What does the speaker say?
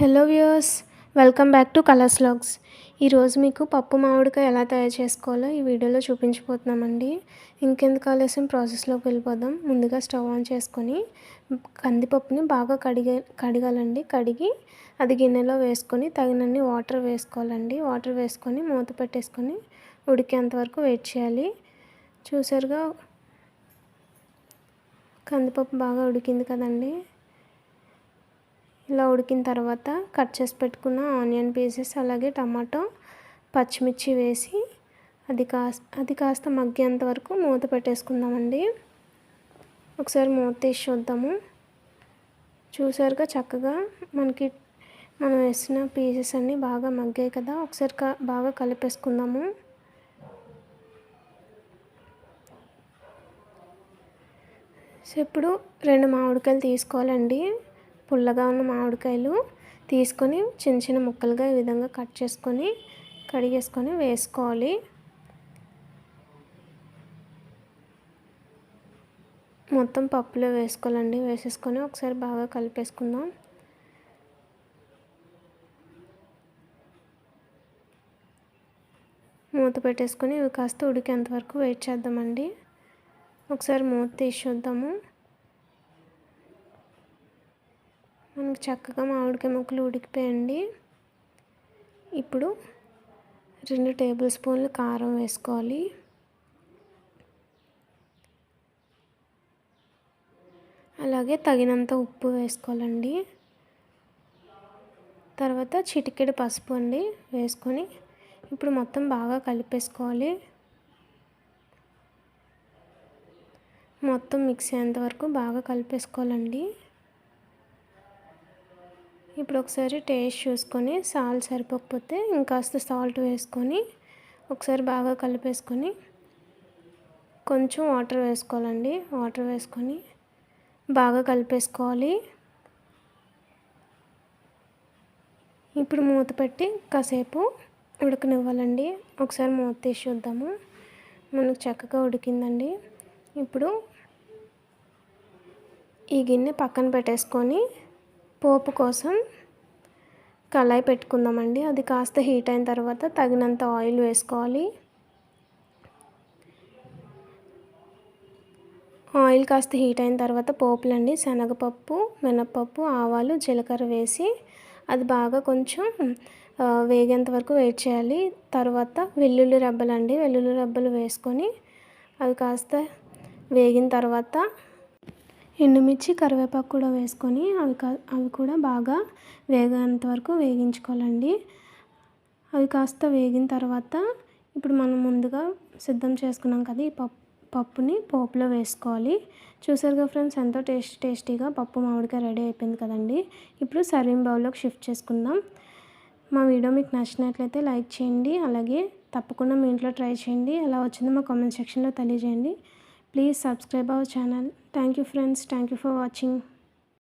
Hello views welcome back to colors logs ఈరోజు మీకు పప్పు మామిడికాయ ఎలా తయారు చేసుకోవాలో ఈ వీడియోలో చూపించిపోతున్నామండి ఇంకెందుకు ఆలస్యం ప్రాసెస్లోకి వెళ్ళిపోదాం ముందుగా స్టవ్ ఆన్ చేసుకొని కందిపప్పుని బాగా కడిగే కడగాలండి కడిగి అది గిన్నెలో వేసుకొని తగినన్ని వాటర్ వేసుకోవాలండి వాటర్ వేసుకొని మూత పెట్టేసుకొని ఉడికేంత వరకు వెయిట్ చేయాలి చూసారుగా కందిపప్పు బాగా ఉడికింది కదండి ఇలా ఉడికిన తర్వాత కట్ చేసి పెట్టుకున్న ఆనియన్ పీసెస్ అలాగే టమాటో పచ్చిమిర్చి వేసి అది కాస్త అది కాస్త మగ్గేంత వరకు మూత పెట్టేసుకుందామండి ఒకసారి మూత తీసి చూద్దాము చూసారుగా చక్కగా మనకి మనం వేసిన పీసెస్ అన్నీ బాగా మగ్గాయి కదా ఒకసారి బాగా కలిపేసుకుందాము సో ఇప్పుడు రెండు మామిడికాయలు తీసుకోవాలండి పుల్లగా ఉన్న మామిడికాయలు తీసుకొని చిన్న చిన్న ముక్కలుగా ఈ విధంగా కట్ చేసుకొని కడిగేసుకొని వేసుకోవాలి మొత్తం పప్పులో వేసుకోవాలండి వేసేసుకొని ఒకసారి బాగా కలిపేసుకుందాం మూత పెట్టేసుకొని ఇవి కాస్త ఉడికేంత వరకు వెయిట్ చేద్దామండి ఒకసారి మూత తీసి చూద్దాము మనకు చక్కగా మామిడికాయ ముక్కలు ఉడికిపోయండి ఇప్పుడు రెండు టేబుల్ స్పూన్లు కారం వేసుకోవాలి అలాగే తగినంత ఉప్పు వేసుకోవాలండి తర్వాత చిటికెడు పసుపు అండి వేసుకొని ఇప్పుడు మొత్తం బాగా కలిపేసుకోవాలి మొత్తం మిక్స్ అయ్యేంత వరకు బాగా కలిపేసుకోవాలండి ఇప్పుడు ఒకసారి టేస్ట్ చూసుకొని సాల్ట్ సరిపోకపోతే ఇంకాస్త సాల్ట్ వేసుకొని ఒకసారి బాగా కలిపేసుకొని కొంచెం వాటర్ వేసుకోవాలండి వాటర్ వేసుకొని బాగా కలిపేసుకోవాలి ఇప్పుడు మూత పెట్టి కాసేపు ఉడకనివ్వాలండి ఒకసారి మూత తీసి చూద్దాము మనకు చక్కగా ఉడికిందండి ఇప్పుడు ఈ గిన్నె పక్కన పెట్టేసుకొని పోపు కోసం కళాయి పెట్టుకుందామండి అది కాస్త హీట్ అయిన తర్వాత తగినంత ఆయిల్ వేసుకోవాలి ఆయిల్ కాస్త హీట్ అయిన తర్వాత పోపులండి శనగపప్పు మినపప్పు ఆవాలు జీలకర్ర వేసి అది బాగా కొంచెం వేగేంత వరకు వెయిట్ చేయాలి తర్వాత వెల్లుల్లి రబ్బలండి వెల్లుల్లి రెబ్బలు వేసుకొని అవి కాస్త వేగిన తర్వాత ఎండుమిర్చి కరివేపాకు కూడా వేసుకొని అవి కా అవి కూడా బాగా వేగేంత వరకు వేగించుకోవాలండి అవి కాస్త వేగిన తర్వాత ఇప్పుడు మనం ముందుగా సిద్ధం చేసుకున్నాం కదా ఈ పప్పు పప్పుని పోపులో వేసుకోవాలి చూసారుగా ఫ్రెండ్స్ ఎంతో టేస్ట్ టేస్టీగా పప్పు మామిడికాయ రెడీ అయిపోయింది కదండి ఇప్పుడు సర్వింగ్ బౌల్లోకి షిఫ్ట్ చేసుకుందాం మా వీడియో మీకు నచ్చినట్లయితే లైక్ చేయండి అలాగే తప్పకుండా మీ ఇంట్లో ట్రై చేయండి ఎలా వచ్చిందో మా కామెంట్ సెక్షన్లో తెలియజేయండి Please subscribe our channel. Thank you friends. Thank you for watching.